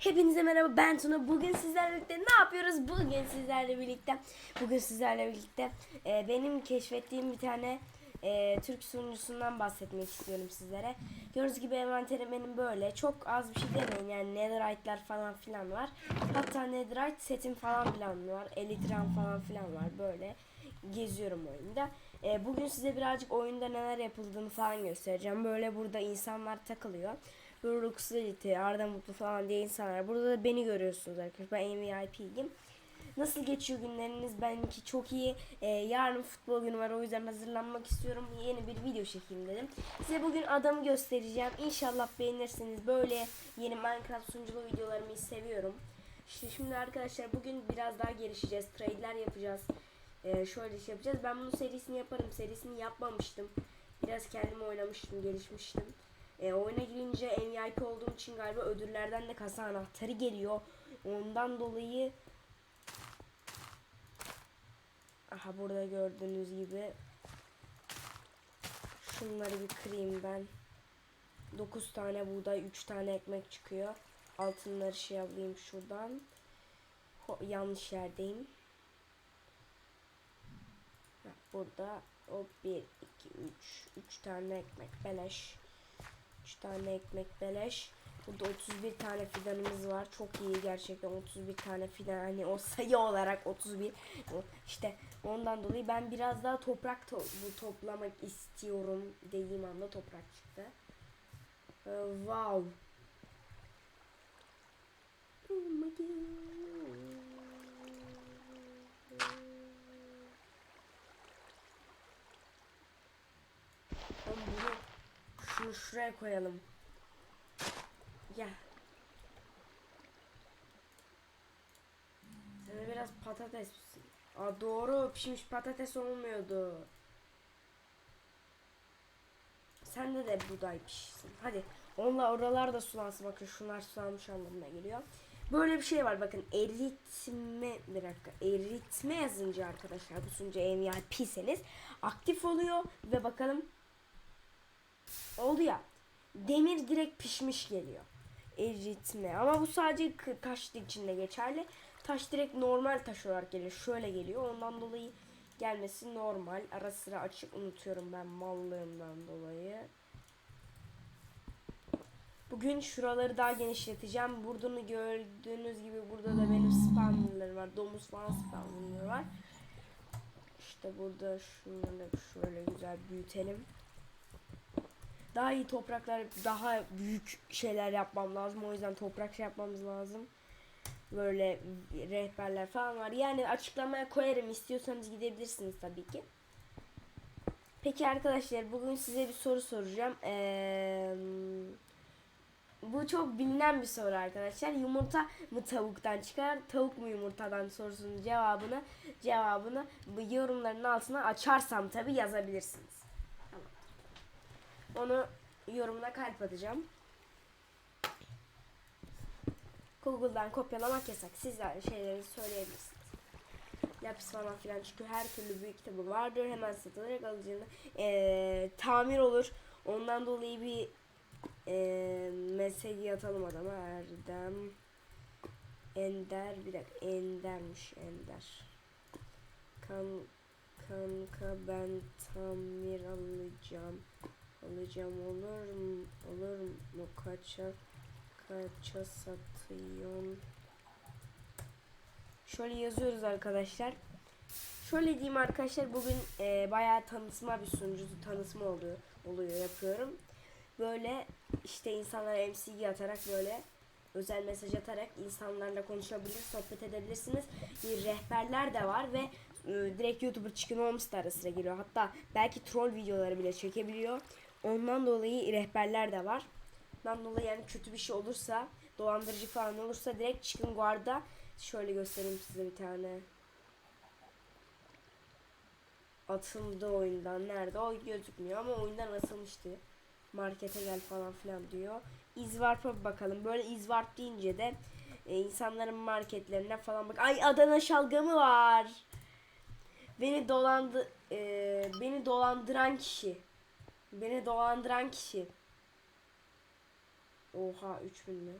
Hepinize merhaba ben Tuna. Bugün sizlerle birlikte ne yapıyoruz? Bugün sizlerle birlikte bugün sizlerle birlikte e, benim keşfettiğim bir tane e, Türk sunucusundan bahsetmek istiyorum sizlere. Gördüğünüz gibi envanterim benim böyle. Çok az bir şey demeyin yani netherite'lar falan filan var. Hatta netherite setim falan filan var. Elitram falan filan var böyle. Geziyorum oyunda. E, bugün size birazcık oyunda neler yapıldığını falan göstereceğim. Böyle burada insanlar takılıyor. Böyle Ruxelity, Arda Mutlu falan diye insanlar. Burada da beni görüyorsunuz arkadaşlar. Ben MVIP'yim. Nasıl geçiyor günleriniz? Benimki çok iyi. Ee, yarın futbol günü var o yüzden hazırlanmak istiyorum. Yeni bir video çekeyim dedim. Size bugün adamı göstereceğim. İnşallah beğenirsiniz. Böyle yeni Minecraft sunuculu videolarımı seviyorum. İşte şimdi arkadaşlar bugün biraz daha gelişeceğiz. Trade'ler yapacağız. Ee, şöyle şey yapacağız. Ben bunun serisini yaparım. Serisini yapmamıştım. Biraz kendim oynamıştım, gelişmiştim. E, oyuna girince MVP olduğum için galiba ödüllerden de kasa anahtarı geliyor. Ondan dolayı Aha burada gördüğünüz gibi şunları bir kırayım ben. 9 tane buğday, 3 tane ekmek çıkıyor. Altınları şey alayım şuradan. Ho, yanlış yerdeyim. Burada o 1 2 3 3 tane ekmek beleş. 3 tane ekmek beleş. Burada 31 tane fidanımız var. Çok iyi gerçekten 31 tane fidan. Hani o sayı olarak 31. O İşte ondan dolayı ben biraz daha toprak to toplamak istiyorum dediğim anda toprak çıktı. Ee, wow. Oh my God. Şunu şuraya koyalım. Ya. Sana biraz patates? Aa doğru pişmiş patates olmuyordu. Sende de buğday pişsin. Hadi. Onunla oralar da sulansın. Bakın şunlar sulanmış anlamına geliyor. Böyle bir şey var bakın eritme bir dakika eritme yazınca arkadaşlar bu sunucu MVP'seniz aktif oluyor ve bakalım oldu ya demir direkt pişmiş geliyor eritme ama bu sadece taş içinde geçerli taş direkt normal taş olarak geliyor şöyle geliyor ondan dolayı gelmesi normal ara sıra açık unutuyorum ben mallığımdan dolayı Bugün şuraları daha genişleteceğim. Burada gördüğünüz gibi burada da benim spawnerlarım var. Domuz falan spawnerları var. İşte burada şunları şöyle güzel büyütelim. Daha iyi topraklar, daha büyük şeyler yapmam lazım. O yüzden toprak şey yapmamız lazım. Böyle rehberler falan var. Yani açıklamaya koyarım. istiyorsanız gidebilirsiniz tabii ki. Peki arkadaşlar bugün size bir soru soracağım. Eee bu çok bilinen bir soru arkadaşlar. Yumurta mı tavuktan çıkar, tavuk mu yumurtadan sorusunun cevabını cevabını bu yorumların altına açarsam tabi yazabilirsiniz. Onu yorumuna kalp atacağım. Google'dan kopyalamak yasak. Sizler şeyleri söyleyebilirsiniz. Lapis falan filan çünkü her türlü büyük kitabı vardır. Hemen satılarak alacağını ee, tamir olur. Ondan dolayı bir e, mesaj atalım adama Erdem Ender bir dakika Ender'miş Ender kan, kanka ben tamir alacağım alacağım olur mu olur mu kaça kaça satıyorsun şöyle yazıyoruz arkadaşlar şöyle diyeyim arkadaşlar bugün e, bayağı tanıtma bir sunucu tanıtma oluyor oluyor yapıyorum böyle işte insanlara MCG atarak böyle özel mesaj atarak insanlarla konuşabilir, sohbet edebilirsiniz. Bir rehberler de var ve e, direkt YouTuber çıkın olması da ara sıra geliyor. Hatta belki troll videoları bile çekebiliyor. Ondan dolayı rehberler de var. Ondan dolayı yani kötü bir şey olursa, dolandırıcı falan olursa direkt çıkın guarda. Şöyle göstereyim size bir tane. Atıldı oyundan. Nerede? O gözükmüyor ama oyundan atılmıştı markete gel falan filan diyor. İzvarp'a bakalım. Böyle izvarp deyince de e, insanların marketlerine falan bak. Ay Adana şalgamı var. Beni dolandı e, beni dolandıran kişi. Beni dolandıran kişi. Oha 3000 mi?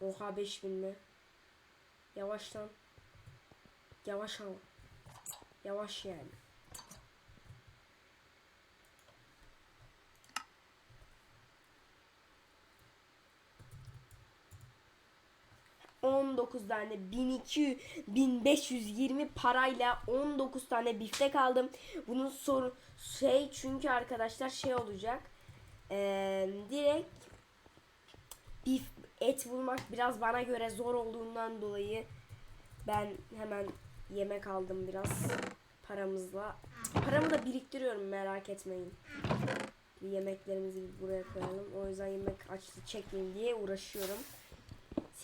Oha 5000 mi? Yavaş lan. Yavaş ama. Yavaş yani. ...19 tane 1200 1520 parayla 19 tane biftek aldım. Bunun soru şey çünkü arkadaşlar şey olacak. Ee, direkt bif et bulmak biraz bana göre zor olduğundan dolayı ben hemen yemek aldım biraz paramızla. Paramı da biriktiriyorum merak etmeyin. Bir yemeklerimizi buraya koyalım. O yüzden yemek açlı çekmeyeyim diye uğraşıyorum.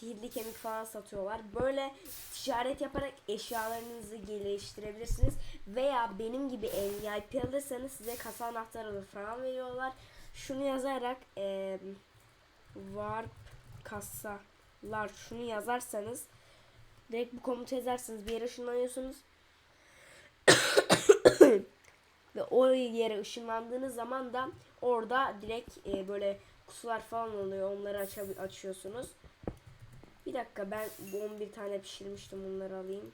Sihirli kemik falan satıyorlar. Böyle ticaret yaparak eşyalarınızı geliştirebilirsiniz. Veya benim gibi NVIP alırsanız size kasa anahtarı falan veriyorlar. Şunu yazarak eee warp kasalar şunu yazarsanız direkt bu komutu yazarsınız bir yere ışınlanıyorsunuz ve o yere ışınlandığınız zaman da orada direkt e, böyle kutular falan oluyor onları aça- açıyorsunuz bir dakika ben bu 11 tane pişirmiştim onları alayım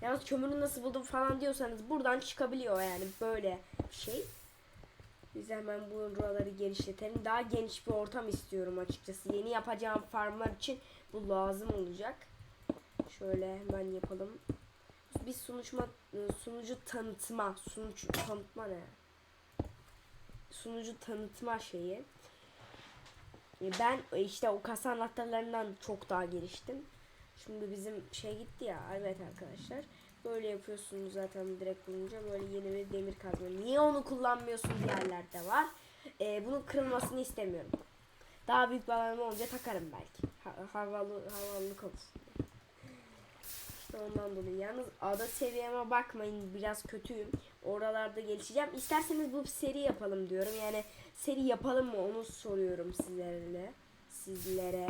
Yalnız kömürü nasıl buldum falan diyorsanız buradan çıkabiliyor yani böyle bir şey. Biz hemen buraları genişletelim. Daha geniş bir ortam istiyorum açıkçası. Yeni yapacağım farmlar için bu lazım olacak. Şöyle hemen yapalım. Bir sunucuma, sunucu tanıtma, sunucu tanıtma ne? Sunucu tanıtma şeyi. E, Ben işte o kasa anahtarlarından çok daha geliştim. Şimdi bizim şey gitti ya evet arkadaşlar. Böyle yapıyorsunuz zaten direkt bulunca böyle yeni bir demir kazma. Niye onu kullanmıyorsun diğerlerde var. Ee, bunun kırılmasını istemiyorum. Daha büyük bir olunca takarım belki. Ha, havalı, havalılık olsun. Ondan dolayı. Yalnız ada seviyeme bakmayın biraz kötüyüm. Oralarda gelişeceğim. İsterseniz bu seri yapalım diyorum. Yani seri yapalım mı onu soruyorum sizlerle. Sizlere.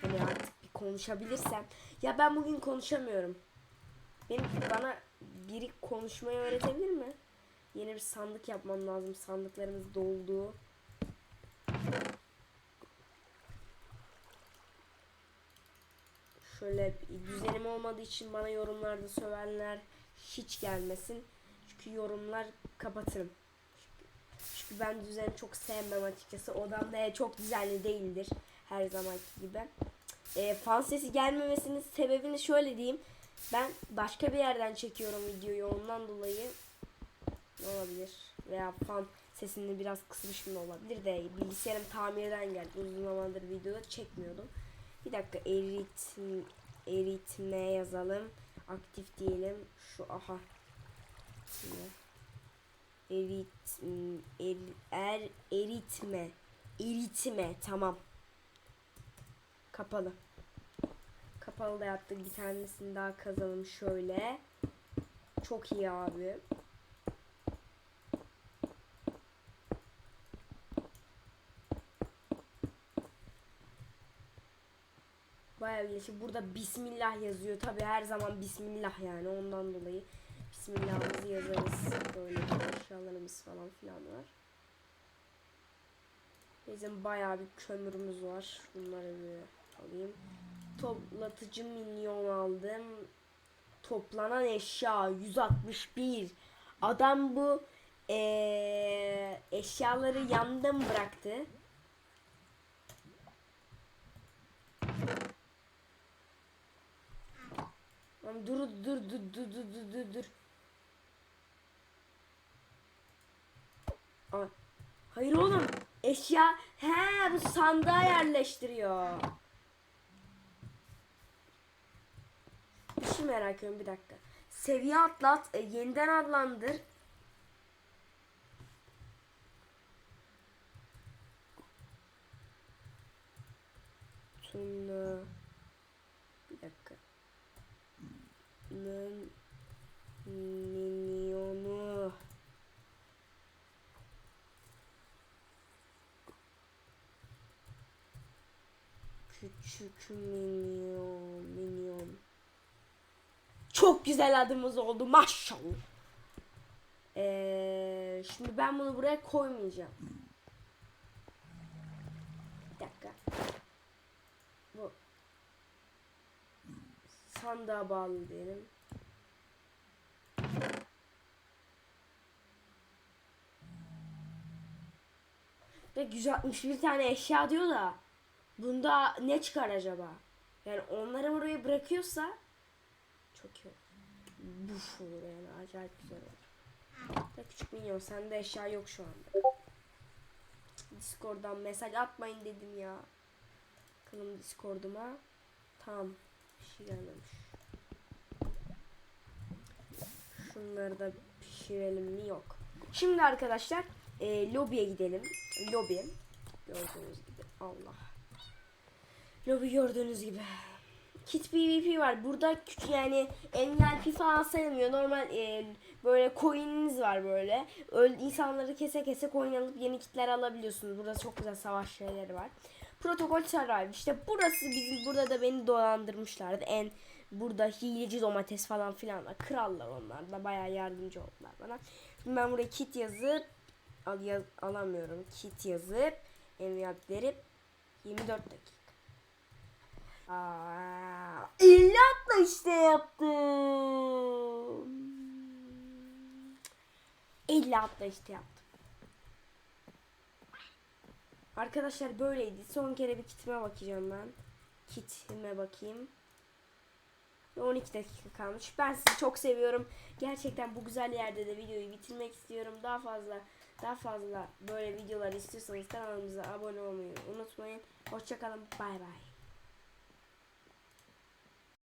Hani artık bir konuşabilirsem. Ya ben bugün konuşamıyorum. Benim bana biri konuşmayı öğretebilir mi? Yeni bir sandık yapmam lazım. Sandıklarımız doldu. Şöyle düzenim olmadığı için bana yorumlarda sövenler hiç gelmesin. Çünkü yorumlar kapatırım. Çünkü, ben düzeni çok sevmem açıkçası. Odam da çok düzenli değildir. Her zamanki gibi. E, fan sesi gelmemesinin sebebini şöyle diyeyim. Ben başka bir yerden çekiyorum videoyu ondan dolayı olabilir. Veya fan sesini biraz kısmışım da olabilir de bilgisayarım tamirden geldi. Uzun zamandır videoda çekmiyordum. Bir dakika erit eritme yazalım. Aktif diyelim. Şu aha. Erit er, er eritme. Eritme tamam. Kapalı. Kapalı da yaptık. Bir tanesini daha kazalım şöyle. Çok iyi abi. Bayağı gelişi. Burada Bismillah yazıyor. Tabi her zaman Bismillah yani ondan dolayı. Bismillah'ımızı yazarız. Böyle eşyalarımız falan filan var. Bizim bayağı bir kömürümüz var. Bunları bir alayım. Toplatıcı minyon aldım. Toplanan eşya 161. Adam bu eee, eşyaları mı bıraktı? Lan Dur dur dur dur dur dur dur dur. Hayır oğlum. Eşya he bu sandığa yerleştiriyor. Bir şey merak ediyorum bir dakika. Seviye atlat, e, yeniden adlandır. Tuna. Bir dakika. Nın minyonu. Küçük minyon, minyon. Çok güzel adımız oldu maşallah. Ee, şimdi ben bunu buraya koymayacağım. Bir dakika. Sandığa bağlı diyelim. Ve 161 tane eşya diyor da bunda ne çıkar acaba? Yani onları oraya bırakıyorsa çok iyi olur. Buf olur yani acayip güzel olur. Da küçük minyon sende eşya yok şu anda. Discord'dan mesaj atmayın dedim ya. Bakalım Discord'uma. Tamam. Bir şey. Şunları da pişirelim mi? Yok. Şimdi arkadaşlar e, lobiye gidelim. Lobi. Gördüğünüz gibi. Allah. Lobi gördüğünüz gibi. Kit PvP var. Burada küçük yani MLP falan sayılmıyor. Normal e, böyle coin'iniz var böyle. Öl, insanları kese kese coin alıp yeni kitler alabiliyorsunuz. Burada çok güzel savaş şeyleri var. Protokol Survive. İşte burası bizim burada da beni dolandırmışlardı. En burada hileci domates falan filan var. Krallar onlar da bayağı yardımcı oldular bana. Ben buraya kit yazıp al, yaz, alamıyorum. Kit yazıp emniyet verip 24 dakika. Aa, illatla işte yaptım. İllatla işte yaptım. Arkadaşlar böyleydi. Son kere bir kitime bakacağım ben. Kitime bakayım. Ve 12 dakika kalmış. Ben sizi çok seviyorum. Gerçekten bu güzel yerde de videoyu bitirmek istiyorum. Daha fazla daha fazla böyle videolar istiyorsanız kanalımıza abone olmayı unutmayın. Hoşçakalın. Bay bay.